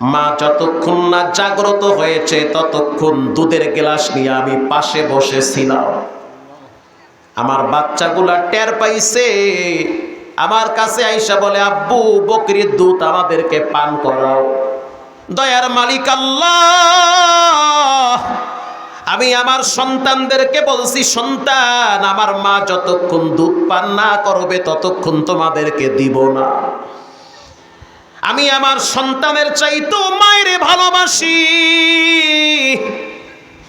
মা যতক্ষণ না জাগ্রত হয়েছে, ততক্ষণ দুধের গ্লাস নিয়ে আমি পাশে বসেছিলাম। আমার বাচ্চাগুলা টের পাইছে। আমার কাছে আইসা বলে, আব্বু, বকরির দুধ আমাদেরকে পান করাও দয়ার মালিক আল্লাহ। আমি আমার সন্তানদেরকে বলছি, সন্তান, আমার মা যতক্ষণ দুধ পান না করবে, ততক্ষণ তোমাদেরকে দিব না। আমি আমার সন্তানের চাইতো মায়েরে ভালোবাসি।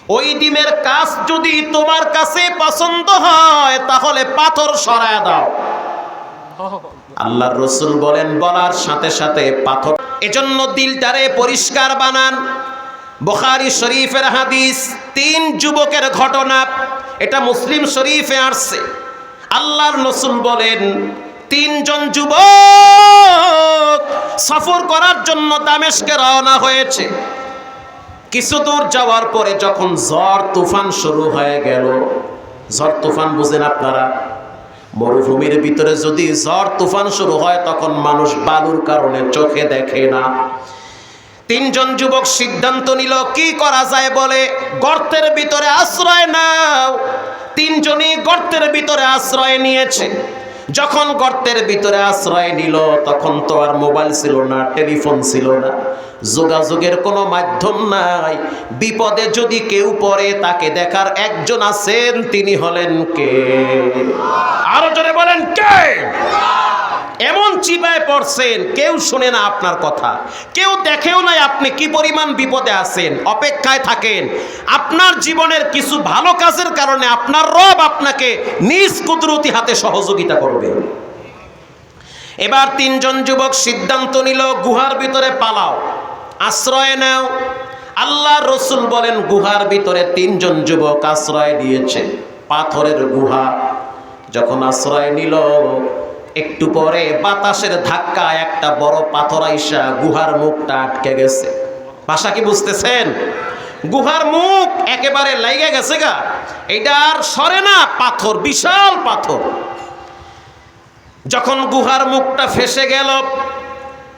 ওই ডিমের কাজ যদি তোমার কাছে পছন্দ হয়, তাহলে পাথর সরায় দাও। আল্লাহর রসুল বলেন, বলার সাথে সাথে পাথর এজন্য দিলটারে পরিষ্কার বানান। বুখারী শরীফের হাদিস, তিন যুবকের ঘটনা। এটা মুসলিম শরীফে আসছে। আল্লাহর রসুল বলেন তিনজন যুবক সফর করার জন্য দামেশকে রওনা হয়েছে। কিছু দূর যাওয়ার পরে যখন ঝড় তুফান শুরু হয়ে গেল, ঝড় তুফান বুঝেন আপনারা? মরুভূমির ভিতরে যদি ঝড় তুফান শুরু হয়, তখন মানুষ বালুর কারণে চোখে দেখে না। তিনজন যুবক সিদ্ধান্ত নিল, কি করা যায় বলে? গর্তের ভিতরে আশ্রয় নাও। তিনজনই গর্তের ভিতরে আশ্রয় নিয়েছে। যখন গর্তের ভিতরে আশ্রয় নিল, তখন তো আর মোবাইল ছিল না, টেলিফোন ছিল না। যোগাযোগের কোনো মাধ্যম নাই। বিপদে যদি কেউ পড়ে, তাকে দেখার একজন আছেন, তিনি হলেন কে? আরও জোরে বলেন কে? এমন চিপায় পড়ছেন, কেউ শুনে না আপনার কথা। কেউ দেখেও নাই আপনি কি পরিমাণ বিপদে আছেন, অপেক্ষায় থাকেন। আপনার জীবনের কিছু ভালো কাজের কারণে আপনার রব আপনাকে নিজ কুদরতি হাতে সহযোগিতা করবে। এবার তিনজন যুবক সিদ্ধান্ত নিল, গুহার ভিতরে পালাও, আশ্রয় নাও। আল্লাহ রসুল বলেন, গুহার ভিতরে তিনজন যুবক আশ্রয় দিয়েছে পাথরের গুহা। যখন আশ্রয় নিল একটু পরে বাতাসের ধাক্কা একটা বড় পাথর আইসা গুহার মুখটা আটকে গেছে। ভাষা কি বুঝতেছেন? গুহার মুখ একেবারে লাইগে গেছে গা। এটা আর সরে না, পাথর, বিশাল পাথর। যখন গুহার মুখটা ফেসে গেল,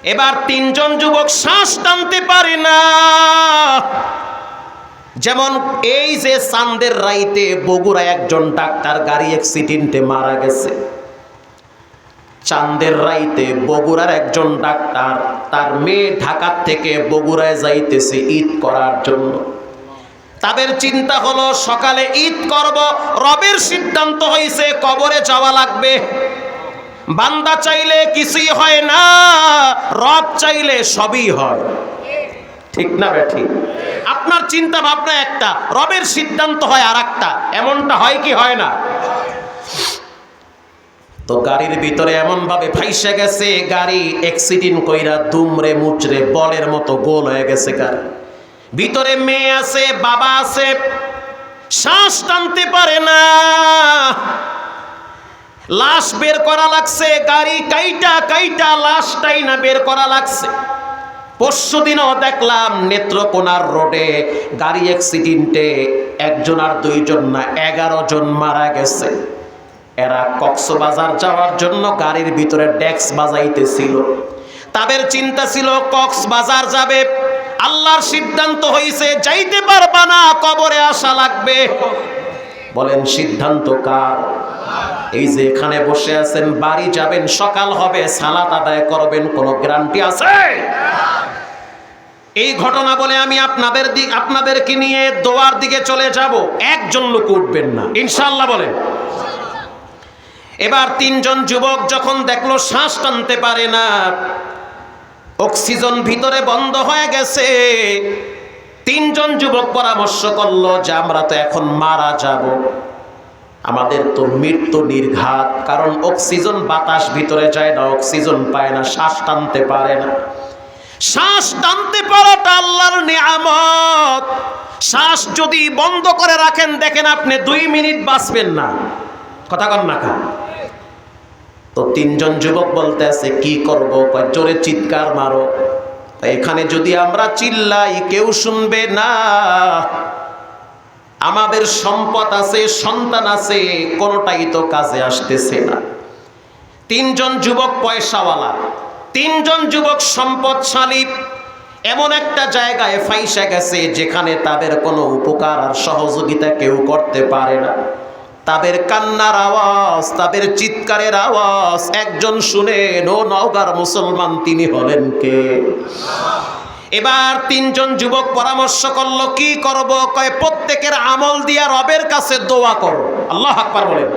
এবার তিনজন যুবক শ্বাস টানতে পারে না। যেমন এই যে চান্দের রাইতে বগুড়া একজন ডাক্তার গাড়ি অ্যাক্সিডেন্টে মারা গেছে। চান্দের রাইতে বগুড়ার একজন ডাক্তার তার মেয়ে ঢাকার থেকে বগুড়ায় যাইতেছে ঈদ করার জন্য। তাদের চিন্তা হলো, সকালে ঈদ করব, রবের সিদ্ধান্ত হয়েছে কবরে যাওয়া লাগবে। বান্দা চাইলে কিছুই হয় না, রব চাইলে সবই হয়। ঠিক না বেঠি? আপনার চিন্তা ভাবনা একটা, রবের সিদ্ধান্ত হয় আর একটা এমনটা হয় কি হয় না? তো গাড়ির ভিতরে এমন ভাবে ফাইসে গেছে, গাড়ি অ্যাক্সিডেন্ট কইরা দুমরে মুচরে বলের মতো গোল হয়ে গেছে গাড়ি। ভিতরে মেয়ে আছে, বাবা আছে, শ্বাস টানতে পারে না। লাশ বের করা লাগছে, গাড়ি কাইটা কাইটা লাশটাই না বের করা লাগছে। পরশু দিনও দেখলাম নেত্রকোনার রোডে গাড়ি অ্যাক্সিডেন্টে একজন আর দুইজন না, এগারো জন মারা গেছে। এরা কক্সবাজার যাওয়ার জন্য গাড়ির ভিতরে ডেক্স বাজাইতেছিল। তাদের চিন্তা ছিল, কক্সবাজার যাবে। আল্লাহর সিদ্ধান্ত হয়েছে যাইতে পারবা না, কবরে আসা লাগবে। বলেন, সিদ্ধান্ত কার? এই যে এখানে বসে আছেন, বাড়ি যাবেন, সকাল হবে, সালাত আদায় করবেন, কোনো গ্যারান্টি আছে? এই ঘটনা বলে আমি আপনাদের দিক আপনাদেরকে নিয়ে দোয়ার দিকে চলে যাব। একজন লোক উঠবেন না। ইনশাল্লাহ বলেন। এবার তিনজন যুবক যখন দেখল শ্বাস টানতে পারে না, অক্সিজেন ভিতরে বন্ধ হয়ে গেছে। তিনজন যুবক পরামর্শ করল যে, আমরা তো এখন মারা যাব। আমাদের তো মৃত্যু নির্ঘাত, কারণ অক্সিজেন বাতাস ভিতরে যায় না, অক্সিজেন পায় না, শ্বাস টানতে পারে না। শ্বাস টানতে পারাটা আল্লাহর নিয়ামত। শ্বাস যদি বন্ধ করে রাখেন, দেখেন আপনি দুই মিনিট বাঁচবেন না। কথা কন না তো তিনজন যুবক বলতে আছে কি করব? জোরে চিৎকার মারো। এখানে যদি আমরা চিল্লাই, কেউ শুনবে না। আমাদের সম্পদ আছে, সন্তান আছে, কোনোটাই তো কাজে আসতেছে না। তিনজন যুবক পয়সাওয়ালা, তিনজন যুবক সম্পদশালী, এমন একটা জায়গায় ফাইসা গেছে যেখানে তাদের কোনো উপকার আর সহযোগিতা কেউ করতে পারে না। তাদের কান্নার আওয়াজ তাদের চিৎকারের আওয়াজ, একজন শুনে ও নওগার মুসলমান তিনি হলেন কে? এবার তিনজন যুবক পরামর্শ করল, কি করব? কয়, প্রত্যেকের আমল দিয়া রবের কাছে দোয়া করো। আল্লাহ আকবার বলেন।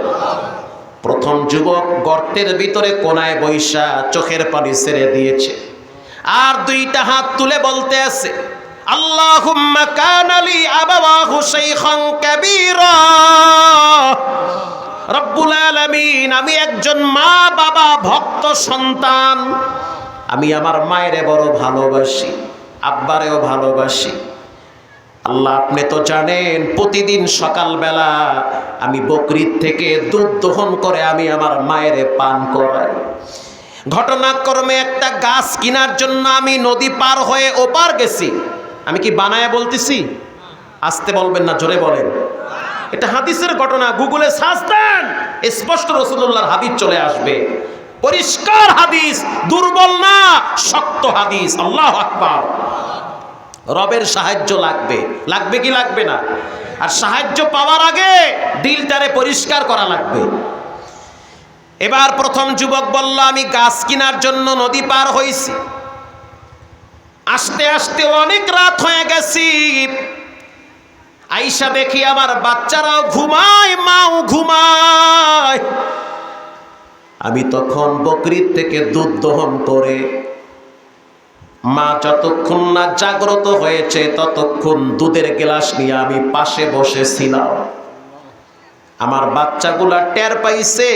প্রথম যুবক গর্তের ভিতরে কোনায় বৈশা চোখের পানি ছেড়ে দিয়েছে। আর দুইটা হাত তুলে বলতে আছে আমি একজন মা বাবা ভক্ত সন্তান। আমি আমার মায়েরে বড় ভালোবাসি, আব্বারেও ভালোবাসি। আল্লাহ, আপনি তো জানেন, প্রতিদিন সকালবেলা আমি বকরির থেকে দুধ দহন করে আমি আমার মায়েরে পান করাই। ঘটনাক্রমে একটা গাছ কেনার জন্য আমি নদী পার হয়ে ওপার গেছি। আমি কি বানায়া বলতেছি? আসতে বলবেন না, জোরে বলেন। এটা হাদিসের ঘটনা, গুগলে সার্চ দেন, স্পষ্ট রসুল্লাহর হাদিস চলে আসবে। পরিষ্কার হাদিস, দুর্বল না, শক্ত হাদিস, আল্লাহ আকবার। রবের সাহায্য লাগবে। লাগবে কি লাগবে না? আর সাহায্য পাওয়ার আগে দিলটারে পরিষ্কার করা লাগবে। এবার প্রথম যুবক বলল, আমি গাছ কেনার জন্য নদী পার হইছি। আস্তে আস্তে অনেক রাত হয়ে গেছি। আইসা দেখি আমার বাচ্চারাও ঘুমায়, মাও ঘুমায়। আমি তখন বকরির থেকে দুধ দহন করে মা যতক্ষণ না জাগ্রত হয়েছে, ততক্ষণ দুধের গ্লাস নিয়ে আমি পাশে বসেছিলাম। আমার বাচ্চাগুলা টের পাইছে।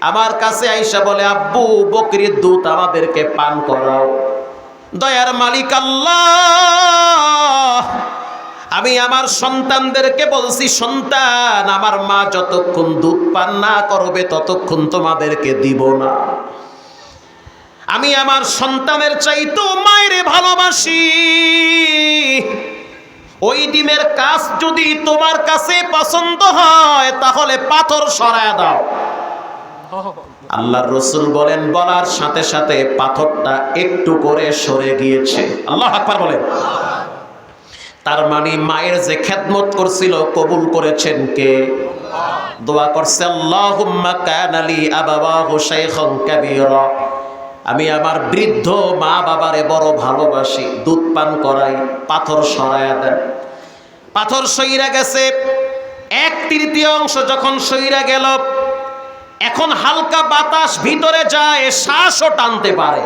আমার কাছে আইসা বলে, আব্বু, বকরির দুধ আমাদেরকে পান করাও। দয়ার মালিক আল্লাহ। আমি আমার সন্তানদেরকে বলছি, সন্তান, আমার মা যতক্ষণ দুধ পান না করবে, ততক্ষণ তোমাদেরকে দিব না। আমি আমার সন্তানের চাইতো মায়েরে ভালোবাসি। ওই ডিমের কাজ যদি তোমার কাছে পছন্দ হয়, তাহলে পাথর সরায় দাও। আল্লাহর রসুল বলেন, বলার সাথে সাথে পাথরটা একটু করে সরে গিয়েছে। আল্লাহ আকবার বলেন। তার মানে মায়ের যে খেদমত করছিল, কবুল করেছেন কে? দোয়া করছে, আল্লাহুম্মা কানালি আবাবাহু শাইখান কাবীরা। আমি আমার বৃদ্ধ মা বাবারে বড় ভালোবাসি, দুধ পান করাই, পাথর সরায়া দেন। পাথর সইরা গেছে, এক তৃতীয় অংশ যখন সইরা গেল এখন হালকা বাতাস ভিতরে যায়, শ্বাসও টানতে পারে।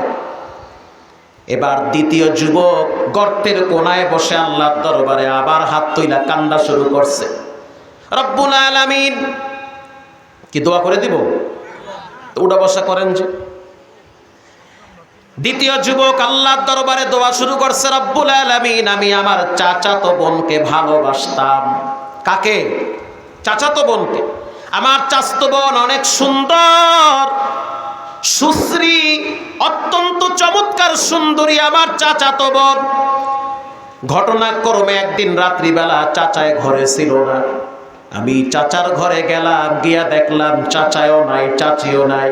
এবার দ্বিতীয় যুবক গর্তের কোনায় বসে আল্লাহর দরবারে আবার হাত তৈলা কান্দা শুরু করছে। রব্বুল আলামিন, কি দোয়া করে দিব? উঠা বসা করেন যে। দ্বিতীয় যুবক আল্লাহর দরবারে দোয়া শুরু করছে, রব্বুল আলামিন, আমি আমার চাচাতো বোনকে ভালোবাসতাম। কাকে? চাচাতো বোনকে। আমার চাচাতো বোন অনেক সুন্দর। সুশ্রী, অত্যন্ত চমৎকার সুন্দরী আমার চাচাতো বোন। ঘটনাক্রমে একদিন রাত্রিবেলা চাচায় ঘরে ছিল না। আমি চাচার ঘরে গেলাম, গিয়া দেখলাম চাচায়ও নাই, চাচিও নাই।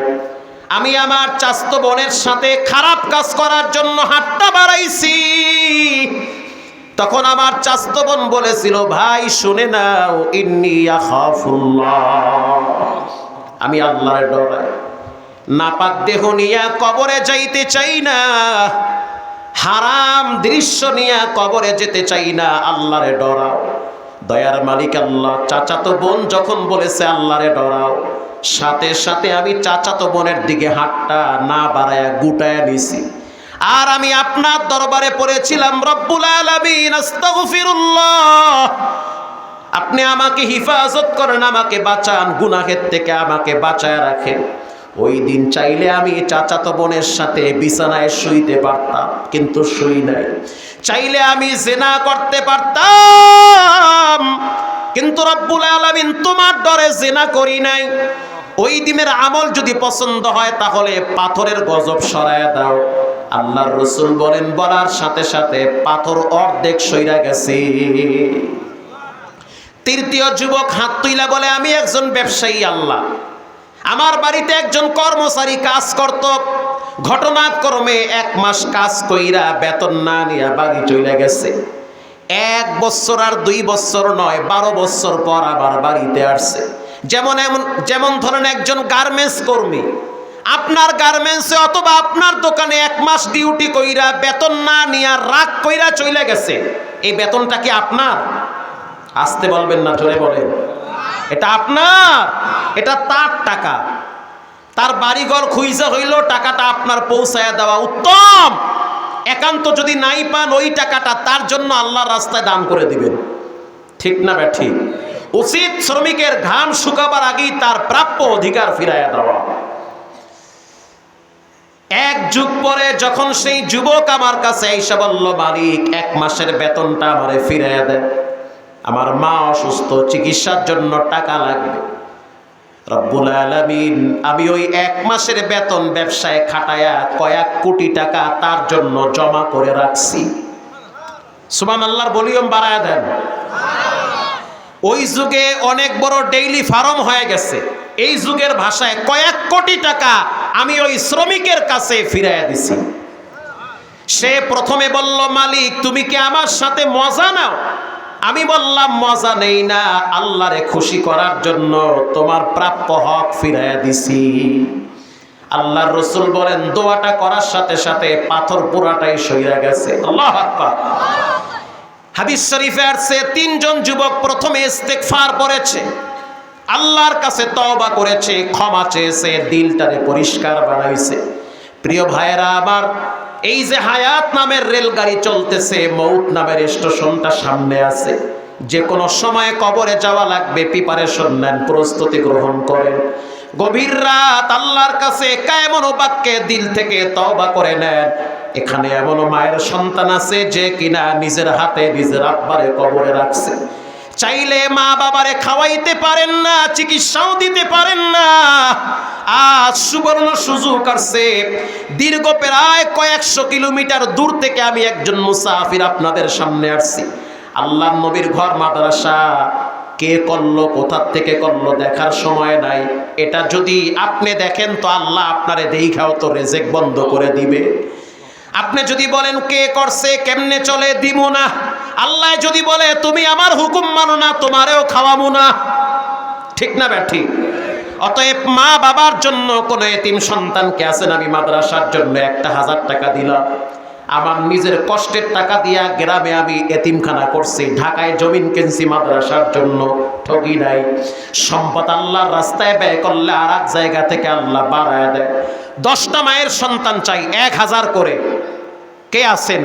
আমি আমার চাস্ত বোনের সাথে খারাপ কাজ করার জন্য হাতটা বাড়াইছি। তখন আমার চাস্ত বোন বলেছিল, ভাই, শুনে নাও, ইন্নি আমি আল্লাহর ডরাই নাপাক দেহ নিয়া কবরে যাইতে চাই না, হারাম দৃশ্য নিয়া কবরে যেতে চাই না, আল্লাহরে ডরাও। দয়ার মালিক আল্লাহ, চাচাতো বোন যখন বলেছে আল্লাহরে ডরাও, সাথে সাথে আমি চাচাতো বোনের দিকে হাতটা না বাড়ায়া গুটায়া নিছি। আর আমি আপনার দরবারে পড়েছিলাম, রব্বুল আলামিন, আস্তাগফিরুল্লাহ। আপনি আমাকে হিফাজত করেন, আমাকে বাঁচান, গুনাহের থেকে আমাকে বাঁচায় রাখেন। ওই দিন চাইলে আমি চাচাতো বোনের সাথে বিছানায় শুইতে পারতাম, কিন্তু শুই নাই। চাইলে আমি জেনা করতে পারতাম, কিন্তু রব্বুল আলামিন তোমার ডরে জেনা করি নাই। ওই দিনের আমল যদি পছন্দ হয়, তাহলে পাথরের গজব সরায় দাও। আল্লাহর রসুল বলেন, বলার সাথে সাথে পাথর অর্ধেক সইরা গেছে। তৃতীয় যুবক হাত তুইলা বলে, আমি একজন ব্যবসায়ী, আল্লাহ। আমার বাড়িতে একজন কর্মচারী কাজ করত। ঘটনাক্রমে এক মাস কাজ কইরা বেতন না নিয়ে বাড়ি চলে গেছে। এক বছর আর দুই বছর নয়, বারো বছর পর আবার বাড়িতে আসছে। যেমন এমন, যেমন ধরেন একজন গার্মেন্টস কর্মী আপনার গার্মেন্টসে অথবা আপনার দোকানে এক মাস ডিউটি কইরা বেতন না নিয়ে রাগ কইরা চলে গেছে, এই বেতনটা কি আপনার? আসতে বলবেন না, জোরে বলেন। এটা আপনার, এটা তার টাকা। তার বাড়িঘর খুইজা হইল, টাকাটা আপনার পৌঁছায় দেওয়া উত্তম। একান্ত যদি নাই পান, ওই টাকাটা তার জন্য আল্লাহর রাস্তায় দান করে দিবেন। ঠিক না ব্যা ঠিক উচিত শ্রমিকের ঘাম শুকাবার আগেই তার প্রাপ্য অধিকার ফিরাইয়া দেওয়া। এক যুগ পরে যখন সেই যুবক আমার কাছে এসে বলল, মালিক, এক মাসের বেতনটা আমারে ফিরাইয়া দেয় আমার মা অসুস্থ, চিকিৎসার জন্য টাকা লাগবে। রব্বুল আলামিন, আমি ওই এক মাসের বেতন ব্যবসায় খাটায়া কয়েক কোটি টাকা তার জন্য জমা করে রাখছি। সুমান আল্লাহর ভলিউম বাড়ায় দেন। ওই যুগে অনেক বড় ডেইলি ফার্ম হয়ে গেছে। এই যুগের ভাষায় কয়েক কোটি টাকা আমি ওই শ্রমিকের কাছে ফিরাইয়া দিছি। সে প্রথমে বলল, মালিক, তুমি কি আমার সাথে মজা নাও? আমি বললাম, মজা নেই না, আল্লাহরে খুশি করার জন্য তোমার প্রাপ্য হক ফিরাইয়া দিছি। আল্লাহর রসুল বলেন, দোয়াটা করার সাথে সাথে পাথর পোড়াটাই সইরা গেছে। আল্লাহ হাদিস শরীফে আসছে, তিনজন যুবক প্রথমে ইস্তেগফার পড়েছে। আল্লাহর কাছে তওবা করেছে, ক্ষমা চেয়েছে, দিলটারে পরিষ্কার বানাইছে। প্রিয় ভাইয়েরা আমার এই যে হায়াত নামের রেলগাড়ি চলতেছে মৌত নামের স্টেশনটা সামনে আছে। যে কোনো সময় কবরে যাওয়া লাগবে প্রিপারেশন নেন, প্রস্তুতি গ্রহণ করেন। গভীর রাত আল্লাহর কাছে এমন বাক্যে দিল থেকে তওবা করে নেন। এখানে এমন মায়ের সন্তান আছে, যে কিনা নিজের হাতে নিজের আব্বারে কবরে রাখছে। চাইলে মা বাবারে খাওয়াইতে পারেন না, চিকিৎসাও দিতে পারেন না। আজ সুবর্ণ সুযোগ আসছে। দীর্ঘ প্রায় কয়েকশো কিলোমিটার দূর থেকে আমি একজন মুসাফির আপনাদের সামনে আসছি। আল্লাহ নবীর ঘর মাদ্রাসা, কে করল, কোথার থেকে করল দেখার সময় নাই। এটা যদি আপনি দেখেন তো আল্লাহ আপনারে দেখাও তো রেজেক বন্ধ করে দিবে। আপনি যদি বলেন কে করছে, কেমনে চলে দিব না। আল্লাহ যদি বলে, তুমি আমার হুকুম মানো না, তোমারেও খাওয়াবো না। ঠিক না ব্যাঠি অতএব মা বাবার জন্য কোনো এতিম সন্তানকে আছেন আমি মাদ্রাসার জন্য একটা হাজার টাকা দিলাম। আমার নিজের কষ্টের টাকা দিয়া গ্রামে আমি এতিমখানা করছি। ঢাকায় জমিন কিনছি মাদ্রাসার জন্য ঠকি নাই। সম্পদ আল্লাহর রাস্তায় ব্যয় করলে আর এক জায়গা থেকে আল্লাহ বাড়ায় দেয়। দশটা মায়ের সন্তান চাই, এক হাজার করে। কে আছেন?